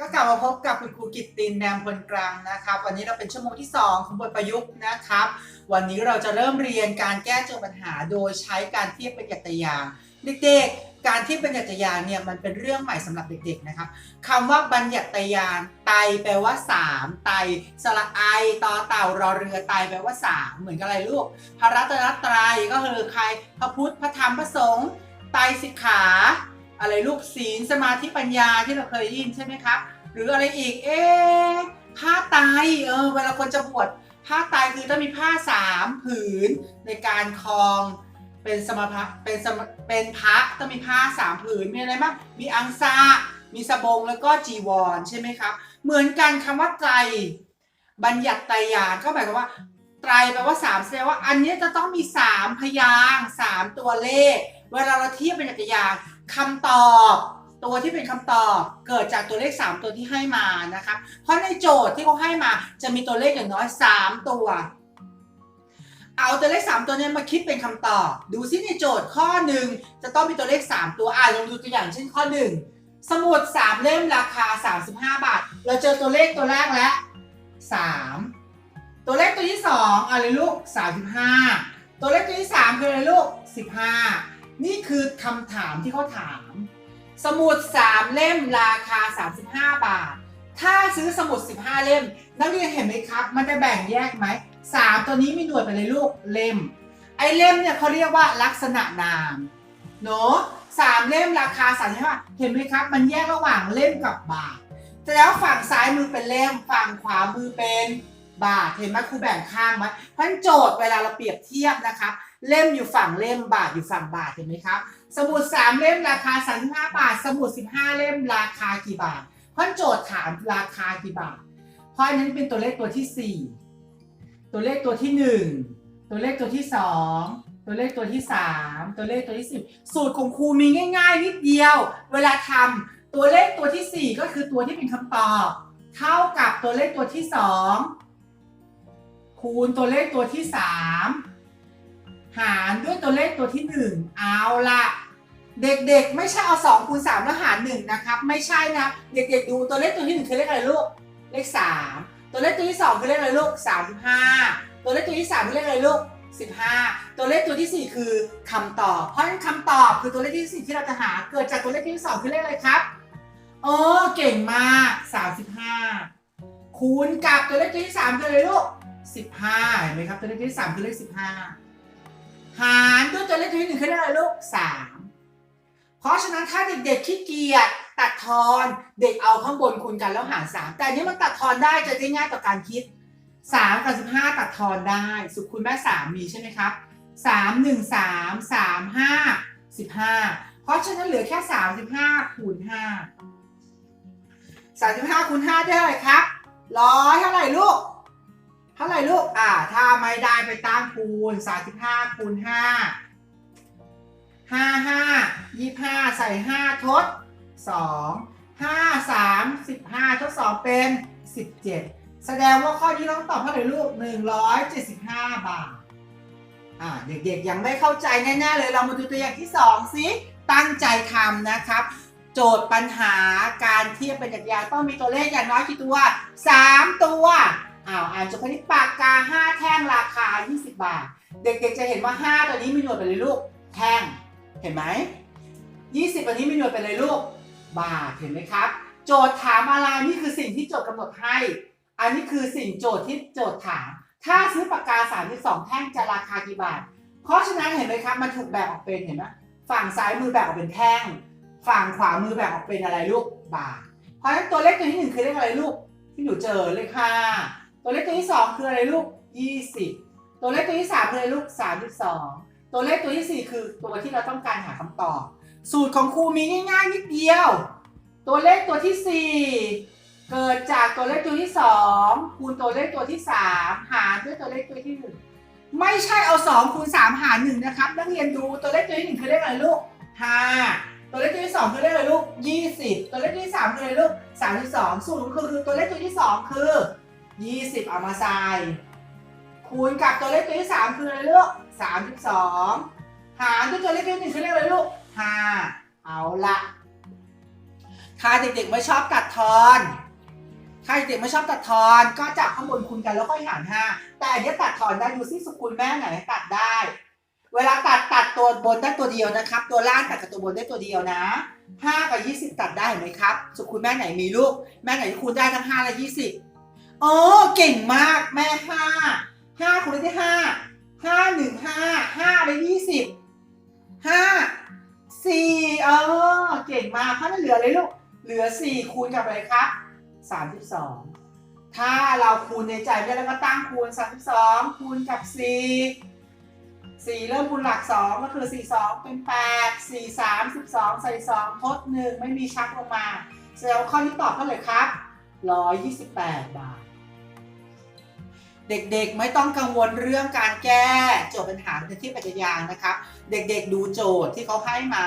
ก็กลับมาพบกับคุณครูกิตตินแนมพลกลางนะครับ วันนี้เราเป็นชั่วโมงที่ 2 ของบทประยุกต์นะครับ วันนี้เราจะเริ่มเรียนการแก้โจทย์ปัญหาโดยใช้การเทียบเป็นยัตยาเด็กๆ การเทียบเป็นยัตยางเนี่ยมันเป็นเรื่องใหม่สำหรับเด็กๆนะครับคำว่าบัญญัตยางไตแปลว่า 3 ไตสระไอต่อเต่ารอเรือไตแปลว่า 3 เหมือนกับอะไรลูกพระรัตนตรัยก็คือใครพระพุทธพระธรรมพระสงฆ์ไตสิกขา อะไรลูกศีลสมาธิปัญญาที่เราเคยได้ยินใช่ไหมครับหรืออะไรอีก เอ๊ะผ้าไตรเออเวลาคนจะบวชผ้าไตรคือต้องมีผ้าสามผืนในการคลองเป็นสมภะเป็นสมเป็นพระต้องมีผ้าสามผืนมีอะไรบ้างมีอังสามีสบงแล้วก็จีวรใช่ไหมครับ เหมือนกันคำว่าไตรบัญญัติไตรยานก็หมายความว่าไตรแปลว่าสามแสดงว่าอันนี้จะต้องมีสามพยางสามตัวเลข เวลาเราเทียบเป็นจักรยาน คำตอบตัวที่เป็นคำตอบเกิดจากตัวเลข 3 ตัวที่ให้มานะคะ เพราะในโจทย์ที่เขาให้มาจะมีตัวเลขอย่างน้อย 3 ตัว เอาตัวเลข 3 ตัวนี้มาคิดเป็นคำตอบ ดูซิในโจทย์ข้อหนึ่งจะต้องมีตัวเลข 3 ตัวอ่าลองดูตัวอย่างเช่นข้อ 1 สมุด 3 เล่มราคา 35 บาท เราเจอตัวเลขตัวแรกแล้ว 3 ตัวเลขตัวที่ 2อะไรลูก 35 ตัวเลขตัวที่ 3 คืออะไรลูก 15 นี่คือคำถามที่เขาถาม สมุด3เล่มราคา 35 บาท ถ้าซื้อสมุด 15 เล่ม นักเรียนเห็นไหมครับ มันจะแบ่งแยกไหม3ตัวนี้มีหน่วยไปเลยลูกเล่ม ไอเล่มเนี่ยเขาเรียกว่าลักษณะนามเนอะสามเล่มราคา35เห็นไหมครับ มันแยกระหว่างเล่มกับบาทแต่แล้วฝั่งซ้ายมือเป็นเล่มฝั่งขวามือเป็น บาทเห็นไหมครูแบ่งข้างไหมเพราะฉะนั้นโจทย์เวลาเราเปรียบเทียบนะครับเล่มอยู่ฝั่งเล่มบาทอยู่ฝั่งบาทเห็นไหมครับสมุด3เล่มราคา35บาท สมุด15 เล่มราคากี่บาทเพราะโจทย์ถามราคากี่บาท เพราะนั้นเป็นตัวเลขตัวที่ 4 ตัวเลขตัวที่ 1 ตัวเลขตัวที่2ตัวเลขตัวที่ 3 ตัวเลขตัวที่ 10 สูตรของครูมีง่าย ๆ นิดเดียว เวลาทำตัวเลขตัวที่ 4 ก็คือตัวที่เป็นคำตอบ เท่ากับตัวเลขตัวที่ 2 คูณตัวเลขตัวที่ 3 หารด้วยตัวเลขตัวที่ 1 เอาละเด็กๆ ไม่ใช่เอา2คูณ3แล้วหาร1นะครับไม่ใช่นะเด็กๆดูตัวเลขตัวที่1คือเลขอะไรลูกเลข 3 ตัวเลขตัวที่ 2 คือเลขอะไรลูก35 ตัวเลขตัวที่3คือเลขอะไรลูก15 ตัวเลขตัวที่ 4 คือคำตอบ เพราะฉะนั้นคำตอบคือตัวเลขที่4ที่เราจะหาเกิดจากตัวเลขที่2คือเลขอะไรครับโอ้เก่งมาก 35 คูณกับตัวเลขตัวที่ 3คืออะไรลูก 15เห็นไหมครับตัวเลขที่3คือเลข15หารด้วยตัวเลขที่หนึ่งคือเลขอะไรลูกสามเพราะฉะนั้นถ้าเด็กๆขี้เกียจตัดทอนเด็กเอาข้างบนคูณกันแล้วหารสามแต่นี้มันตัดทอนได้จะได้ง่ายต่อการคิดสามกับสิบห้าตัดทอนได้ สุขคุณแม่สามมีใช่ไหมครับสามหนึ่งสามสามห้าสิบห้าเพราะฉะนั้นเหลือแค่สามสิบห้าคูณห้าสามสิบห้าคูณห้าได้เท่าไหร่ครับร้อยเท่าไหร่ลูก เท่าไหร่ลูก อ่า ถ้าไม่ได้ไปตั้งคูณ 35คูณ5 5 5 25 ใส่ 5 ทด 2 5 3 15 ทด 2 เป็น 17 แสดงว่าข้อนี้ต้องตอบเท่าไหร่ลูก 175 บาท อ่า เด็กๆ ยังไม่เข้าใจแน่ๆเลย เรามาดูตัวอย่างที่ 2 สิ ตั้งใจทำนะครับโจทย์ปัญหาการเทียบเป็นจักรยานต้องมีตัวเลขอย่างน้อยกี่ตัว 3 ตัว อ้าวอ่านจบคณิตปากกา 5 แท่งราคา 20 บาท เด็กๆจะเห็นว่า 5 ตัวนี้มีหน่วยไปเลยลูก แท่ง เห็นไหม 20ตัวนี้มีหน่วยไปเลยลูก บาท เห็นไหมครับ โจทย์ถามอะไรนี่คือสิ่งที่โจทย์กำหนดให้ อันนี้คือสิ่งโจทย์ที่โจทย์ถาม ถ้าซื้อปากกา 32 แท่งจะราคากี่บาท เพราะฉะนั้นเห็นไหมครับ มันถูกแบ่งออกเป็นเห็นไหมฝั่งซ้ายมือแบ่งออกเป็นแท่ง ฝั่งขวามือแบ่งออกเป็นอะไรลูก บาท เพราะฉะนั้นตัวเลขตัวที่หนึ่งคือเลขอะไรลูก ที่หนูเจอเลขห้า ตัวเลขตัวที่2คืออะไรลูก20ตัวเลขตัวที่3คืออะไรลูก32ตัวเลขตัวทีสี่4คือตัวที่เราต้องการหาคำตอบ สูตรของครูมีง่ายๆนิดเดียว ตัวเลขตัวที่4เกิดจากตัวเลขตัวที่2คูณตัวเลขตัวที่3หารด้วยตัวเลขตัวที่1ไม่ใช่เอา2คูณ3หาร1นะครับนักเรียนดูตัวเลขตัวที่1คือเลขอะไรลูก5ตัวเลขตัวที่2คือเลขอะไรลูก20ตัวเลขตัวที่3คืออะไรลูก32สูตรของครูคือตัวเลขตัวที่2คือ 20 เอามาใส่คูณกับตัวเลขตัวที่3คืออะไรลูก32หารด้วยตัวเลขตัวที่1คือเลขอะไรลูก5เอาละถ้าเด็กๆไม่ชอบตัดทอนถ้าเด็กๆไม่ชอบตัดทอนก็จับข้างบนคูณกันแล้วค่อยหารห้าแต่อันนี้ตัดทอนได้ดูซิสุกุลแม่ไหนตัดได้ เวลาตัดตัดตัวบนได้ตัวเดียวนะครับ ตัวล่างตัดกับตัวบนได้ตัวเดียวนะห้ากับยี่สิบตัดได้เห็นไหมครับ สุกุลแม่ไหนมีลูก แม่ไหนคูณได้ทั้งห้าและยี่สิบ โอ้เก่งมากแม่ห้าห้าคูณได้ห้าห้าหนึ่งห้าห้าได้ยี่สิบห้าสี่เออเก่งมากเพราะนั้นเหลือเลยลูกเหลือสี่คูณกับอะไรครับสามสิบสองถ้าเราคูณในใจไม่ได้แล้วก็ตั้งคูณสามสิบสองคูณกับสี่สี่เริ่มคูณหลักสองก็คือสี่สองเป็นแปดสี่สามสิบสองใส่สองทดหนึ่งไม่มีชักลงมาแสดงว่าข้อนี้ตอบเท่าไหร่ครับร้อยยี่สิบแปดบาท เด็กๆ ไม่ต้องกังวลเรื่องการแก้โจทย์ปัญหาในที่ปัจจัยางนะครับ เด็กๆ ดูโจทย์ที่เขาให้มา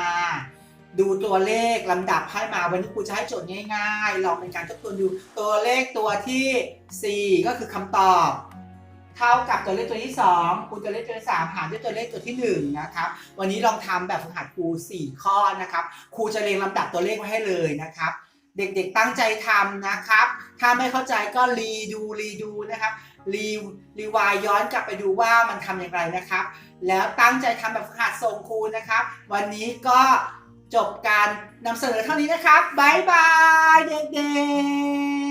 ดูตัวเลขลำดับให้มาวันนี้ครูจะให้โจทย์ง่ายๆลองเป็นการทบทวนดูตัวเลขตัวที่ 4 ก็คือคำตอบ เท่ากับตัวเลขตัวที่ 2คูณตัวเลขตัวที่3หารด้วยตัวเลขตัวที่ 1 นะครับ วันนี้ลองทำแบบฝึกหัดครู 4 ข้อนะครับครูจะเรียงลำดับตัวเลขไว้ให้เลยนะครับเด็กๆตั้งใจทำนะครับ ถ้าไม่เข้าใจก็รีดูรีดูนะครับ รีรีวายย้อนกลับไปดูว่ามันทำอย่างไรนะครับ แล้วตั้งใจทำแบบฝึกหัดส่งครูนะครับ วันนี้ก็จบการนำเสนอเท่านี้นะครับ บ๊ายบายเด็กๆ